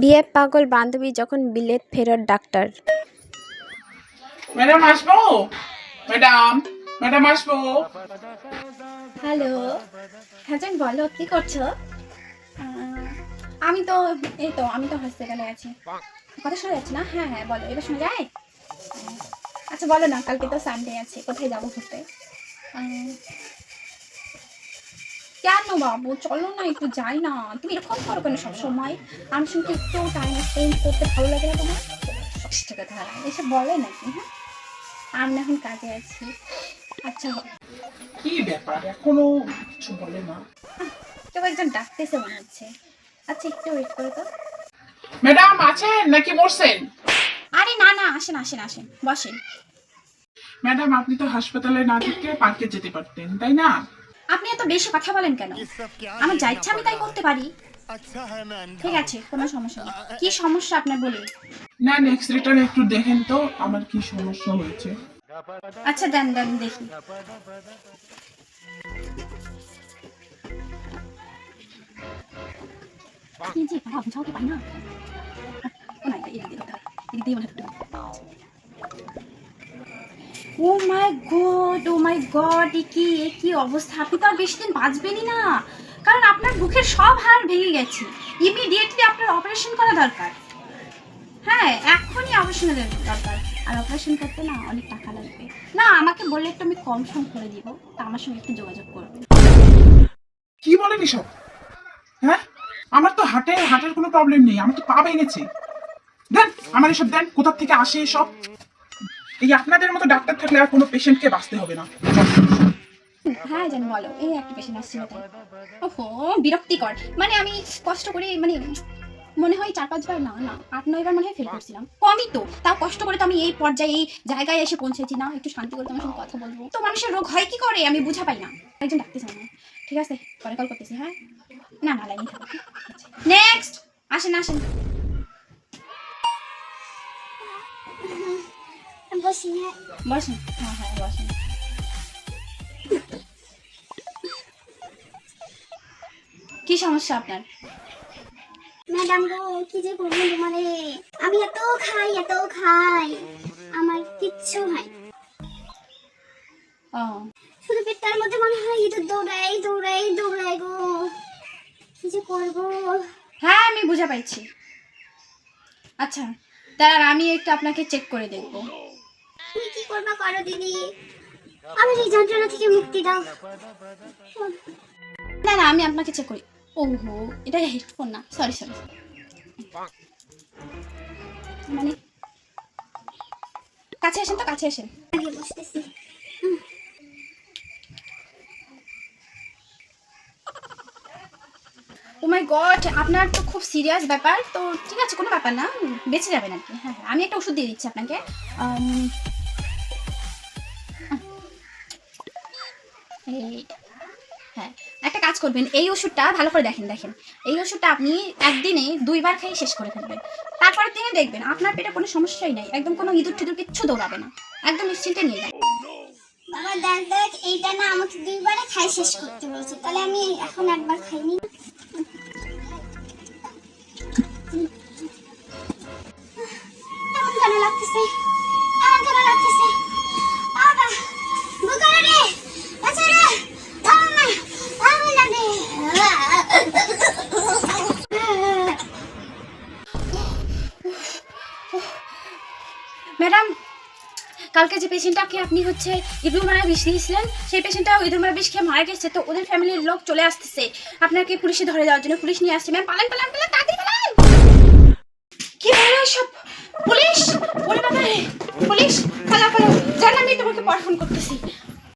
বিয়ে পাগল বান্ধবী যখন বিলেত ফেরত ডাক্তার। ম্যাডাম আসব? ম্যাডাম ম্যাডাম আসব? হ্যালো হ্যাঁ বলো কি করছ? আমি তো এই তো আমি তো হসপিটালে আছি। কথা শোনা যাচ্ছে না? হ্যাঁ হ্যাঁ বলো এবার শোনা যায়? আচ্ছা বলো না কালকে তো সানডে আছে কোথায় যাব ঘুরতে? কেন বাবু? চলো না একটু যাই না। তুমি এরকম করো কেন সবসময়? আমার সঙ্গে একটু টাইম স্পেন্ড করতে ভালো লাগে না তোমার? সত্যি কথা এসব বলে নাকি হ্যাঁ? আমি এখন কাজে আছি। আচ্ছা কি ব্যাপার? এখনও কিছু বলে না। কেউ একজন ডাকতেছে মনে হচ্ছে। আচ্ছা একটু ওয়েট করো তো। ম্যাডাম আছেন নাকি বসছেন? আরে না না আসেন আসেন আসেন বসেন। ম্যাডাম আপনি তো হাসপাতালে না থেকে পার্কে যেতে পারতেন তাই না? আপনি এত বেশি কথা বলেন কেন? আমার যা ইচ্ছা আমি তাই করতে পারি। ঠিক আছে কোনো সমস্যা নেই। কি সমস্যা আপনার বলি না নেক্সট রিটার্ন একটু দেখেন তো আমার কি সমস্যা হয়েছে। আচ্ছা দেন দেন দেখি। কি জি বুঝাও তো পাই না? দিয়ে দিয়ে মনে হয় ও মাই গড, ও মাই গড, এ কি এ কি অবস্থা? আপনি তো আর বেশি দিন বাঁচবেনই না। কারণ আপনার বুকের সব হাড় ভেঙে গেছে। ইমিডিয়েটলি আপনার অপারেশন করা দরকার। হ্যাঁ এখনই অপারেশনের দরকার। আর অপারেশন করতে না অনেক টাকা লাগবে। না, আমাকে বললে একটু আমি কম সম করে দিব। তা আমার সঙ্গে একটু যোগাযোগ করবেন। কি বলেন এসব? হ্যাঁ? আমার তো হাটে, হাটের কোনো প্রবলেম নেই। আমার তো পা ভেঙেছে দেন, আমার এসব দেন। কোথা থেকে আসে এসব? এই আপনাদের মতো ডাক্তার থাকলে আর কোনো পেশেন্টকে বাঁচতে হবে না। হ্যাঁ জানি, বলো। এই একটা পেশেন্ট আসছিল ওহো, বিরক্তিকর। মানে আমি কষ্ট করে মানে মনে হয় চার, পাঁচবার, না না, আট, নয়বার মনে হয় ফেল করছিলাম। কমই তো। তাও কষ্ট করে তো আমি এই পর্যায়ে, এই জায়গায় এসে পৌঁছেছি। না, একটু শান্তি করে তোমার সঙ্গে কথা বলব। তো মানুষের রোগ হয় কি করে? আমি বুঝা পাই না একজন ডাকতেছে না ঠিক আছে, পরে কল করতেছি হ্যাঁ? না না লাইনই থাকো। নেক্সট আসেন আসেন। বসি হ্যাঁ বসেন হ্যাঁ হ্যাঁ বসেন কি সমস্যা আপনার ম্যাডাম গো কি যে করব তোমারে আমি এত খাই এত খাই আমার কিচ্ছু হয় ও শুধু পেটটার মধ্যে মনে হয় ইঁদুর দৌড়াই দৌড়াই দৌড়াই গো কি যে করব হ্যাঁ আমি বুঝা পাইছি আচ্ছা দাঁড়ান আমি একটু আপনাকে চেক করে দেখব তুমি কি করবা করো দিদি? আমার এই যন্ত্রণা থেকে মুক্তি দাও। না না আমি আপনাকে চেক করি। ওহো এটা হেডফোন না। সরি সরি মানে কাছে আসেন তো কাছে আসেন। বসতেছি। ও মাই গড আপনার তো খুব সিরিয়াস ব্যাপার। তো ঠিক আছে কোনো ব্যাপার না। বেঁচে যাবেন আর কি। হ্যাঁ হ্যাঁ আমি একটা ওষুধ দিয়ে দিচ্ছি আপনাকে। এই হ্যাঁ। একটা কাজ করবেন, এই ওষুধটা ভালো করে দেখেন দেখেন। এই ওষুধটা আপনি একদিনে দুইবার খেয়ে শেষ করে ফেলবেন। তারপরের দিনে দেখবেন, আপনার পেটে কোনো সমস্যাই নাই, একদম কোনো ইঁদুর টিঁদুর কিচ্ছু দৌড়াবে না, একদম নিশ্চিন্তে নিয়ে যাবেন। আমার দেখ, এইটা না আমাকে দুইবারে খাই শেষ করতে বলছে, তাহলে আমি এখন একবার খাইনি। ম্যাডাম, কালকে যে পেশেন্টটাকে আপনি হচ্ছে ইঁদুর মারা বিষ দিয়েছিলেন, সেই পেশেন্টটা ইঁদুর মারা বিষ খেয়ে মারা গেছে। তো ওদের ফ্যামিলির লোক চলে আসতেছে। আপনাকে পুলিশে ধরে দেওয়ার জন্য পুলিশ নিয়ে আসছে। ম্যাম, পালান পালান পালান, তাড়াতাড়ি পালান! কি হলো সব পুলিশ? ওরে বাবা পুলিশ পালা পালা জান, আমি তোমাকে পর ফোন করতেছি।